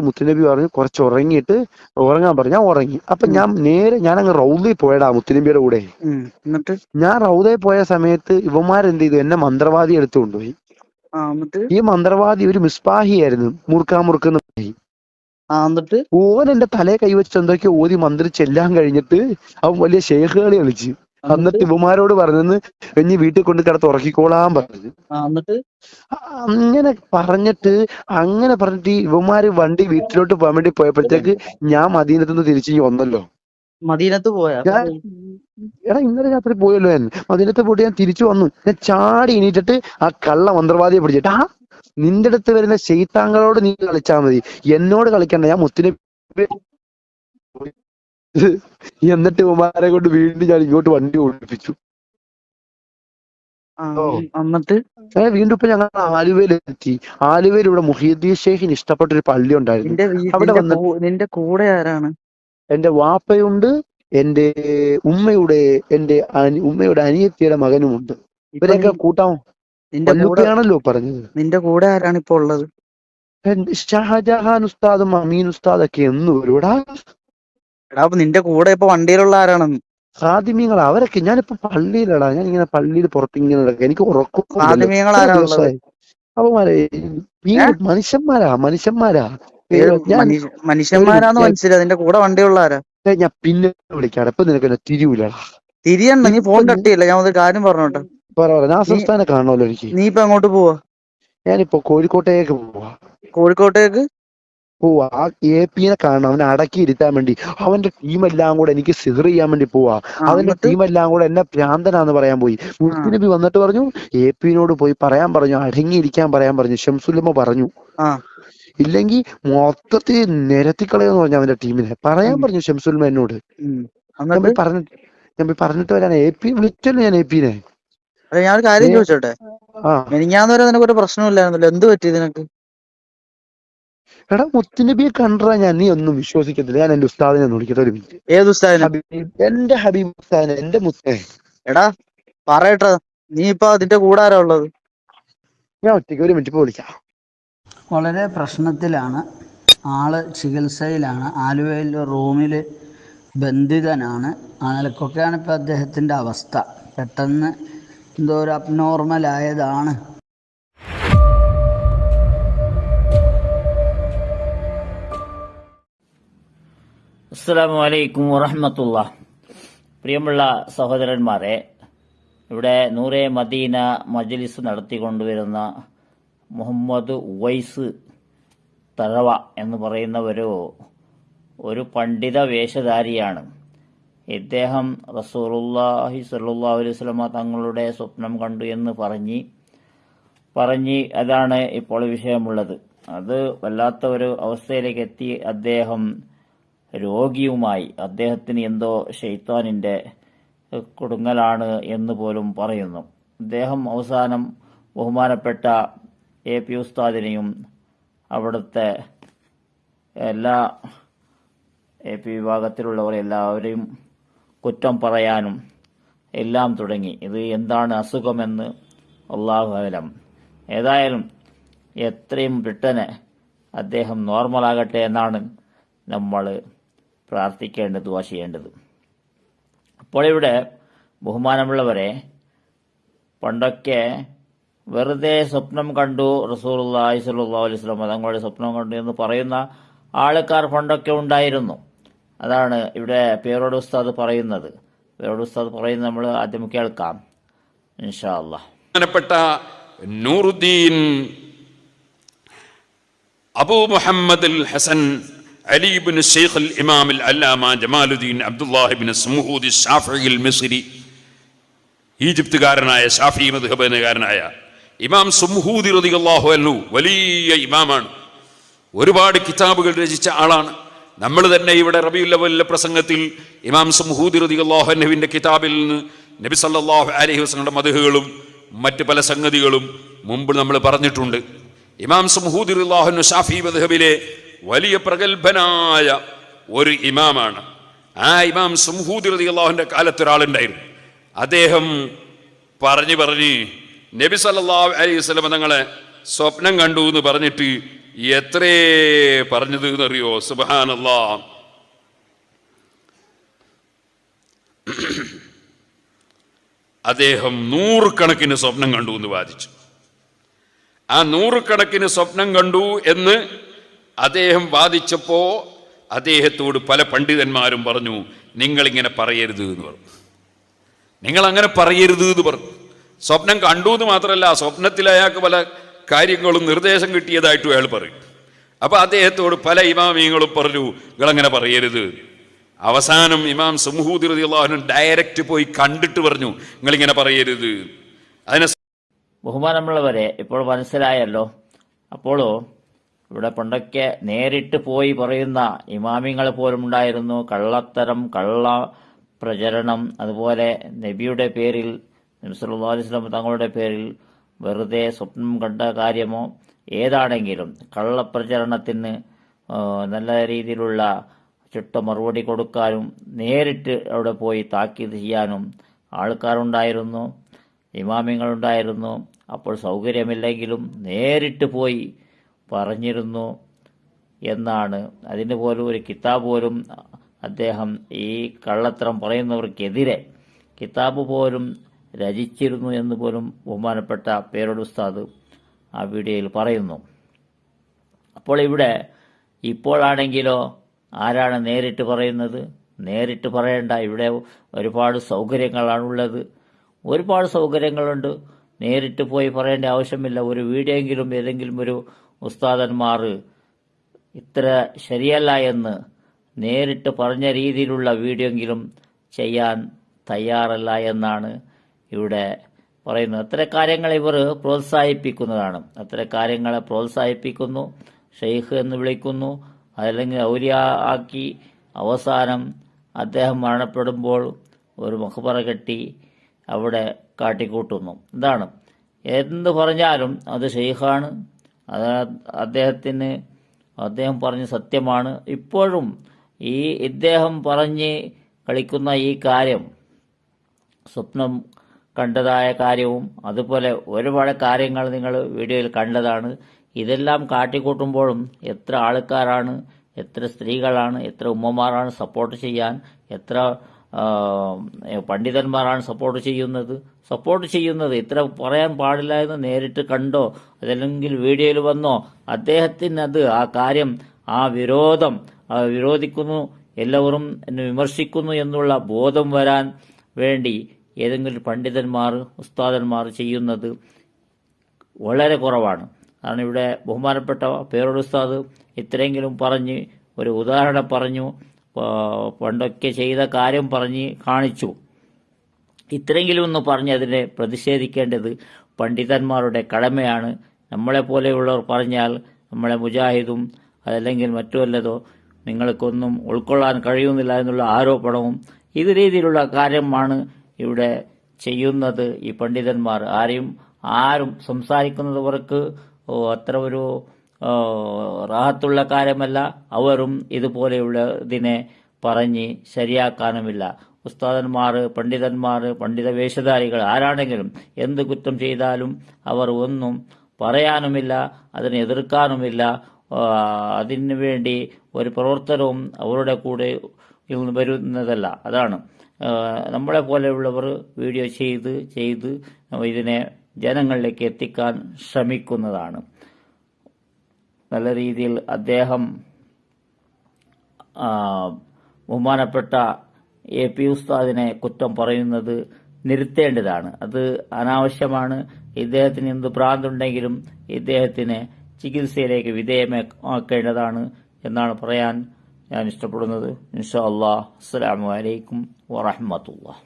മുത്തുനബി പറഞ്ഞു കുറച്ച് ഉറങ്ങിയിട്ട് ഉറങ്ങാൻ പറഞ്ഞു. ഞാൻ ഉറങ്ങി. അപ്പൊ ഞാൻ നേരെ ഞാൻ അങ്ങ് റൗദിൽ പോയടാ മുത്തുനബിയുടെ കൂടെ. എന്നിട്ട്? ഞാൻ റൗദയിൽ പോയ സമയത്ത് ഇവന്മാരെന്ത് ചെയ്തു? എന്നെ മന്ത്രവാദി എടുത്തു കൊണ്ടുപോയി. ഈ മന്ത്രവാദി ഒരു മിസ്ബാഹിയായിരുന്നു മുറുക്കാ മുറുക്കുന്ന ഓൻ എന്റെ തലയെ കൈവച്ച് എന്തൊക്കെയോ ഓതി മന്ത്രിച്ച് എല്ലാം കഴിഞ്ഞിട്ട് അവൻ വലിയ ഷേഖുകളി കളിച്ചു എന്നിട്ട് ഇവന്മാരോട് പറഞ്ഞെന്ന് ഇനി വീട്ടിൽ കൊണ്ട് കിടത്ത് ഉറക്കിക്കോളാൻ പറഞ്ഞു എന്നിട്ട് അങ്ങനെ പറഞ്ഞിട്ട് അങ്ങനെ പറഞ്ഞിട്ട് ഈ ഇവന്മാര് വണ്ടി വീട്ടിലോട്ട് പോകാൻ വേണ്ടി പോയപ്പോഴത്തേക്ക് ഞാൻ മദീനത്ത് നിന്ന് തിരിച്ചു വന്നല്ലോ. മദീനത്ത് പോയാ? എടാ ഇന്നലെ രാത്രി പോയല്ലോ ഞാൻ. മദീനത്ത് പോയിട്ട് ഞാൻ തിരിച്ചു വന്നു. ഞാൻ ചാടി എണീറ്റിട്ട് ആ കള്ള മന്ത്രവാദിയെ പിടിച്ചിട്ട് ആ നിന്റെ അടുത്ത് വരുന്ന ശൈത്താങ്കളോട് നീ കളിച്ചാ മതി. എന്നോട് കളിക്കണ്ട. ഞാൻ മുത്തിനെ എന്നിട്ട് ഉമാരെ കൊണ്ട് വീണ്ടും ഞാൻ ഇങ്ങോട്ട് വണ്ടി ഓടിപ്പിച്ചു. എന്നിട്ട് വീണ്ടും ഇപ്പൊ ഞങ്ങൾ ആലുവയിലെത്തി. ആലുവയിൽ ഇവിടെ മുഹിയുദ്ദീൻ ഷെയ്ഖിന് ഇഷ്ടപ്പെട്ട ഒരു പള്ളി ഉണ്ടായിരുന്നു. അവിടെ വന്ന് നിന്റെ കൂടെ ആരാണ്? എന്റെ വാപ്പയുണ്ട് എന്റെ ഉമ്മയുടെ എന്റെ ഉമ്മയുടെ അനിയത്തിയുടെ മകനുമുണ്ട്. ഇവരെയൊക്കെ കൂട്ടാമോ നിന്റെ കൂടെയാണല്ലോ പറഞ്ഞത്. നിന്റെ കൂടെ ആരാണ് ഇപ്പൊ ഉള്ളത്? ഷാജഹാൻ ഉസ്താദും അമീൻ ഉസ്താദൊക്കെ എന്ന് വരൂടാ എടാ അപ്പൊ നിന്റെ കൂടെ ഇപ്പൊ വണ്ടിയിലുള്ള ആരാണെന്ന് ഹാദിമ്യങ്ങൾ അവരൊക്കെ ഞാനിപ്പോ പള്ളിയിലടാ. ഞാൻ ഇങ്ങനെ പള്ളിയിൽ പുറത്തിങ്ങനെ നടക്കുക എനിക്ക് ഉറക്കം ഹാദിമ്യങ്ങൾ ആരാ ഉള്ളത്? അവന്മാരെ ഈ മനുഷ്യന്മാരാ മനുഷ്യന്മാരാ. മനുഷ്യന്മാരാന്ന് മനസ്സിലായി. അതിന്റെ കൂടെ വണ്ടിയുള്ള ആരാ? ഞാൻ പിന്നെ വിളിക്കാം ഇപ്പൊ നിനക്ക് തിരിയൂലടാ തിരിയണ്ട നീ ഫോൺ കട്ടിയില്ല ഞാൻ ഒരു കാര്യം പറഞ്ഞോട്ടെ. സംസ്ഥാനം കാണണമല്ലോ എനിക്ക്. നീ ഇപ്പൊ അങ്ങോട്ട് പോവാ? ഞാനിപ്പോ കോഴിക്കോട്ടേക്ക് പോവാ. കോഴിക്കോട്ടേക്ക്? പോവാ ആ എ പിനെ കാണണം. അവനെ അടക്കി ഇരുത്താൻ വേണ്ടി. അവന്റെ ടീമെല്ലാം കൂടെ എനിക്ക് സിഹർ ചെയ്യാൻ വേണ്ടി പോവാ. അവന്റെ ടീമെല്ലാം കൂടെ എന്നെ ഭ്രാന്തനാന്ന് പറയാൻ പോയി. മുസ്ലിം നബി വന്നിട്ട് പറഞ്ഞു എ പിന്നോട് പോയി പറയാൻ പറഞ്ഞു അടങ്ങിയിരിക്കാൻ പറയാൻ പറഞ്ഞു. ഷംസുല്ലമ്മ പറഞ്ഞു. ഇല്ലെങ്കിൽ മൊത്തത്തിൽ നിരത്തിക്കളയെന്ന് പറഞ്ഞു അവന്റെ ടീമിനെ പറയാൻ പറഞ്ഞു ഷംസുല്ലമ്മ എന്നോട്. ഞാൻ പോയി ഞാൻ പോയി പറഞ്ഞിട്ട് വരാൻ എ പി വിളിച്ചല്ലോ ഞാൻ എ പിനെ അല്ല ഞാൻ ഒരു കാര്യം ചോദിച്ചോട്ടെ? മെനിഞ്ഞാന്ന് വരെ നിനക്ക് ഒരു പ്രശ്നമില്ലായിരുന്നല്ലോ. എന്ത് പറ്റി നിനക്ക് എടാ മുത്തുനബിയെ കണ്ടാ ഞാൻ. നീ ഒന്നും വിശ്വസിക്കത്തില്ല. ഞാൻ എന്റെ ഉസ്താദിനെ ഒന്ന് വിളിക്കട്ടെ ഒരു മിനിറ്റ്. ഏത് ഉസ്താദിനെ? ഹബീബ് എന്റെ ഹബീബ് ഉസ്താദിനെ എന്റെ മുത്തേ എടാ പറയട്ടെ. നീ ഇപ്പൊ അതിന്റെ കൂടെ ആരാ ഉള്ളത്? ഞാൻ ഒറ്റയ്ക്ക് ഒരു മിനിറ്റ് ഇപ്പൊ വിളിക്കാം. വളരെ പ്രശ്നത്തിലാണ്. ആൾ ചികിത്സയിലാണ്. ആലുവയിൽ റൂമിൽ ബന്ധിതനാണ്. ആ നിലക്കൊക്കെയാണ് അദ്ദേഹത്തിന്റെ അദ്ദേഹത്തിന്റെ അവസ്ഥ. പെട്ടെന്ന് എന്തോ ഒരു അബ്നോർമൽ അസ്സലാമു അലൈക്കും വറഹമത്തുള്ള. പ്രിയമുള്ള സഹോദരന്മാരെ ഇവിടെ നൂറെ മദീന മജ്ലിസ് നടത്തിക്കൊണ്ടുവരുന്ന മുഹമ്മദ് വൈസ് തഴവ എന്ന് പറയുന്ന ഒരു ഒരു പണ്ഡിത വേഷധാരിയാണ്. ഇദ്ദേഹം റസൂലുള്ളാഹി സല്ലാ തങ്ങളുടെ സ്വപ്നം കണ്ടു എന്ന് പറഞ്ഞ് പറഞ്ഞ് അതാണ് ഇപ്പോൾ വിഷയമുള്ളത്. അത് വല്ലാത്ത ഒരു അവസ്ഥയിലേക്ക് എത്തി അദ്ദേഹം രോഗിയുമായി അദ്ദേഹത്തിന് എന്തോ ഷെയ്ത്താനിന്റെ കൊടുങ്ങലാണ് എന്ന് പോലും പറയുന്നു. അദ്ദേഹം അവസാനം ബഹുമാനപ്പെട്ട എ പി ഉസ്താദിനെയും അവിടുത്തെ എല്ലാ എ പി വിഭാഗത്തിലുള്ളവർ എല്ലാവരെയും കുറ്റം പറയാനും എല്ലാം തുടങ്ങി. ഇത് എന്താണ് അസുഖമെന്ന് അള്ളാഹു അലം. ഏതായാലും എത്രയും ബ്രിട്ടന് അദ്ദേഹം നോർമലാകട്ടെ എന്നാണ് നമ്മൾ പ്രാർത്ഥിക്കേണ്ടത് ദുവാ ചെയ്യേണ്ടത്. അപ്പോൾ ഇവിടെ ബഹുമാനമുള്ളവരെ പണ്ടൊക്കെ വെറുതെ സ്വപ്നം കണ്ടു റസൂലുള്ളാഹി സ്വല്ലല്ലാഹു അലൈഹി വസല്ലം തങ്ങളുടെ സ്വപ്നം കണ്ടു എന്ന് പറയുന്ന ആൾക്കാർ പണ്ടൊക്കെ ഉണ്ടായിരുന്നു. അതാണ് ഇവിടെ പേരോട് ഉസ്താദ് പറയുന്നത്. പേരോട് ഉസ്താദ് പറയുന്നത് നമ്മൾ ആദ്യം കേൾക്കാം. ഇൻഷാ നൂറുദ്ദീൻ അബൂ മുഹമ്മദ് ഹസൻ അലിബിൻ ഷെയ്ഖ് അൽ ഇമാം അൽ അല്ലാമ ജമാലുദ്ദീൻ അബ്ദുല്ലാഹിബിൻ സമൂഹൂദി ഷാഫിൽ മിസ്രി ഈജിപ്തുകാരനായ ഷാഫി മധുഹബനുകാരനായ ഇമാം സുംഹൂദി റതിയല്ലാഹു അല്ലു വലിയ ഇമാമാണ്. ഒരുപാട് കിതാബുകൾ രചിച്ച ആളാണ്. നമ്മൾ തന്നെ ഇവിടെ റബിയുൽ അവലിലെ പ്രസംഗത്തിൽ ഇമാം സുംഹൂദി റതിയല്ലാഹു അല്ലുവിന്റെ കിതാബിൽ നിന്ന് നബി സല്ലാഹു അലഹി വസ്ലങ്ങളുടെ മധുഹുകളും മറ്റ് പല സംഗതികളും മുമ്പ് നമ്മൾ പറഞ്ഞിട്ടുണ്ട്. ഇമാം സുംഹൂദി അൻഹു ഷാഫി മദ്ഹബിലെ വലിയ പ്രഗത്ഭനായ ഒരു ഇമാമാണ്. ആ ഇമാം സംഹൂദി അള്ളാഹുന്റെ കാലത്ത് ഒരാളുണ്ടായിരുന്നു. അദ്ദേഹം പറഞ്ഞു പറഞ്ഞ് നബി സല്ലാ അലൈഹി തങ്ങളെ സ്വപ്നം കണ്ടു എന്ന് പറഞ്ഞിട്ട് എത്രേ പറഞ്ഞത് എന്നറിയോ? സുബാനല്ലാ അദ്ദേഹം നൂറുകണക്കിന് സ്വപ്നം കണ്ടു എന്ന് വാദിച്ചു. ആ നൂറുകണക്കിന് സ്വപ്നം കണ്ടു എന്ന് അദ്ദേഹം വാദിച്ചപ്പോ അദ്ദേഹത്തോട് പല പണ്ഡിതന്മാരും പറഞ്ഞു നിങ്ങളിങ്ങനെ പറയരുത് എന്ന് പറഞ്ഞു. നിങ്ങൾ അങ്ങനെ പറയരുത് എന്ന് പറഞ്ഞു. സ്വപ്നം കണ്ടു എന്ന് മാത്രമല്ല സ്വപ്നത്തിൽ അയാൾക്ക് പല കാര്യങ്ങളും നിർദ്ദേശം കിട്ടിയതായിട്ടും അയാൾ പറയും. അപ്പൊ അദ്ദേഹത്തോട് പല ഇമാമിയങ്ങളും പറഞ്ഞു നിങ്ങളങ്ങനെ പറയരുത് അവസാനം ഇമാം സമൂഹൂദി റളിയല്ലാഹു ഡയറക്റ്റ് പോയി കണ്ടിട്ട് പറഞ്ഞു നിങ്ങളിങ്ങനെ പറയരുത് അതിനെ ബഹുമാനമുള്ളവരെ ഇപ്പോൾ മനസ്സിലായല്ലോ. അപ്പോളോ ഇവിടെ പണ്ടൊക്കെ നേരിട്ട് പോയി പറയുന്ന ഇമാമിങ്ങൾ പോലും ഉണ്ടായിരുന്നു. കള്ളത്തരം കള്ള പ്രചരണം അതുപോലെ നബിയുടെ പേരിൽ നബി സല്ലല്ലാഹു അലൈഹി തങ്ങളുടെ പേരിൽ വെറുതെ സ്വപ്നം കണ്ട കാര്യമോ? ഏതാണെങ്കിലും കള്ളപ്രചരണത്തിന് നല്ല രീതിയിലുള്ള ചുട്ട മറുപടി കൊടുക്കാനും നേരിട്ട് അവിടെ പോയി താക്കീത് ചെയ്യാനും ആൾക്കാരുണ്ടായിരുന്നു ഇമാമിങ്ങളുണ്ടായിരുന്നു. അപ്പോൾ സൗകര്യമില്ലെങ്കിലും നേരിട്ട് പോയി പറഞ്ഞിരുന്നു എന്നാണ്. അതിന് പോലും ഒരു കിതാബ് പോലും അദ്ദേഹം ഈ കള്ളത്തരം പറയുന്നവർക്കെതിരെ കിതാബ് പോലും രചിച്ചിരുന്നു എന്ന് പോലും ബഹുമാനപ്പെട്ട പേരോട് ഉസ്താദ് ആ വീഡിയോയിൽ പറയുന്നു. അപ്പോൾ ഇവിടെ ഇപ്പോഴാണെങ്കിലോ ആരാണ് നേരിട്ട് പറയുന്നത്? നേരിട്ട് പറയേണ്ട ഇവിടെ ഒരുപാട് സൗകര്യങ്ങളാണുള്ളത്. ഒരുപാട് സൗകര്യങ്ങളുണ്ട്. നേരിട്ട് പോയി പറയേണ്ട ആവശ്യമില്ല. ഒരു വീഡിയോ എങ്കിലും ഏതെങ്കിലും ഒരു ഉസ്താദന്മാർ ഇത്ര ശരിയല്ല എന്ന് നേരിട്ട് പറഞ്ഞ രീതിയിലുള്ള വീഡിയോ എങ്കിലും ചെയ്യാൻ തയ്യാറല്ല എന്നാണ് ഇവിടെ പറയുന്നത്. അത്തരം കാര്യങ്ങൾ ഇവർ പ്രോത്സാഹിപ്പിക്കുന്നതാണ്. അത്തരം കാര്യങ്ങളെ പ്രോത്സാഹിപ്പിക്കുന്നു ഷെയ്ഖ് എന്ന് വിളിക്കുന്നു അതല്ലെങ്കിൽ ഔര്യ ആക്കി അവസാനം അദ്ദേഹം മരണപ്പെടുമ്പോൾ ഒരു മഹബറ കെട്ടി അവിടെ കാട്ടിക്കൂട്ടുന്നു. എന്താണ് എന്ത് പറഞ്ഞാലും അത് ഷെയ്ഖാണ്. അത് അദ്ദേഹത്തിന് അദ്ദേഹം പറഞ്ഞ സത്യമാണ്. ഇപ്പോഴും ഈ ഇദ്ദേഹം പറഞ്ഞ് കളിക്കുന്ന ഈ കാര്യം സ്വപ്നം കണ്ടതായ കാര്യവും അതുപോലെ ഒരുപാട് കാര്യങ്ങൾ നിങ്ങൾ വീഡിയോയിൽ കണ്ടതാണ്. ഇതെല്ലാം കാട്ടിക്കൂട്ടുമ്പോഴും എത്ര ആൾക്കാരാണ് എത്ര സ്ത്രീകളാണ് എത്ര ഉമ്മമാരാണ് സപ്പോർട്ട് ചെയ്യാൻ എത്ര പണ്ഡിതന്മാരാണ് സപ്പോർട്ട് ചെയ്യുന്നത്. സപ്പോർട്ട് ചെയ്യുന്നത് ഇത്ര പറയാൻ പാടില്ല എന്ന് നേരിട്ട് കണ്ടോ? അതല്ലെങ്കിൽ വീഡിയോയിൽ വന്നോ? അദ്ദേഹത്തിന് അത് ആ കാര്യം ആ വിരോധം വിരോധിക്കുന്നു എല്ലാവരും എന്നെ വിമർശിക്കുന്നു എന്നുള്ള ബോധം വരാൻ വേണ്ടി ഏതെങ്കിലും പണ്ഡിതന്മാർ ഉസ്താദന്മാർ ചെയ്യുന്നത് വളരെ കുറവാണ്. കാരണം ഇവിടെ ബഹുമാനപ്പെട്ട പേരോട് ഉസ്താദ് ഇത്രയെങ്കിലും പറഞ്ഞ് ഒരു ഉദാഹരണം പറഞ്ഞു. പണ്ടൊക്കെ ചെയ്ത കാര്യം പറഞ്ഞ് കാണിച്ചു. ഇത്രയെങ്കിലും ഒന്ന് പറഞ്ഞ് അതിനെ പ്രതിഷേധിക്കേണ്ടത് പണ്ഡിതന്മാരുടെ കടമയാണ്. നമ്മളെ പോലെയുള്ളവർ പറഞ്ഞാൽ നമ്മളെ മുജാഹിദും അതല്ലെങ്കിൽ മറ്റു വല്ലതോ നിങ്ങൾക്കൊന്നും ഉൾക്കൊള്ളാൻ കഴിയുന്നില്ല എന്നുള്ള ആരോപണവും ഇത് രീതിയിലുള്ള കാര്യമാണ് ഇവിടെ ചെയ്യുന്നത് ഈ പണ്ഡിതന്മാർ. ആരെയും ആരും സംസാരിക്കുന്നവർക്ക് അത്ര ഒരു റാഹത്തുള്ള കാര്യമല്ല. അവരും ഇതുപോലെയുള്ളതിനെ പറഞ്ഞ് ശരിയാക്കാനുമില്ല. ഉസ്താദന്മാർ പണ്ഡിതന്മാർ പണ്ഡിത വേഷധാരികൾ ആരാണെങ്കിലും എന്ത് കുറ്റം ചെയ്താലും അവർ ഒന്നും പറയാനുമില്ല അതിനെ എതിർക്കാനുമില്ല. അതിനു വേണ്ടി ഒരു പ്രവർത്തനവും അവരുടെ കൂടെ വരുന്നതല്ല. അതാണ്. നമ്മളെ പോലെയുള്ളവർ വീഡിയോ ചെയ്ത് ചെയ്ത് ഇതിനെ ജനങ്ങളിലേക്ക് എത്തിക്കാൻ ശ്രമിക്കുന്നതാണ്. നല്ല രീതിയിൽ അദ്ദേഹം ബഹുമാനപ്പെട്ട എ പി ഉസ്താദിനെ കുറ്റം പറയുന്നത് നിരുത്തേണ്ടതാണ്. അത് അനാവശ്യമാണ്. ഇദ്ദേഹത്തിന് എന്ത് ഭ്രാന്തുണ്ടെങ്കിലും ഇദ്ദേഹത്തിന് ചികിത്സയിലേക്ക് വിധേയമാക്കേണ്ടതാണ് എന്നാണ് പറയാൻ ഞാൻ ഇഷ്ടപ്പെടുന്നത്. ഇൻഷാ അള്ളാഹ് അസ്സലാമു അലൈക്കും വറഹ്മത്തുള്ളാഹി.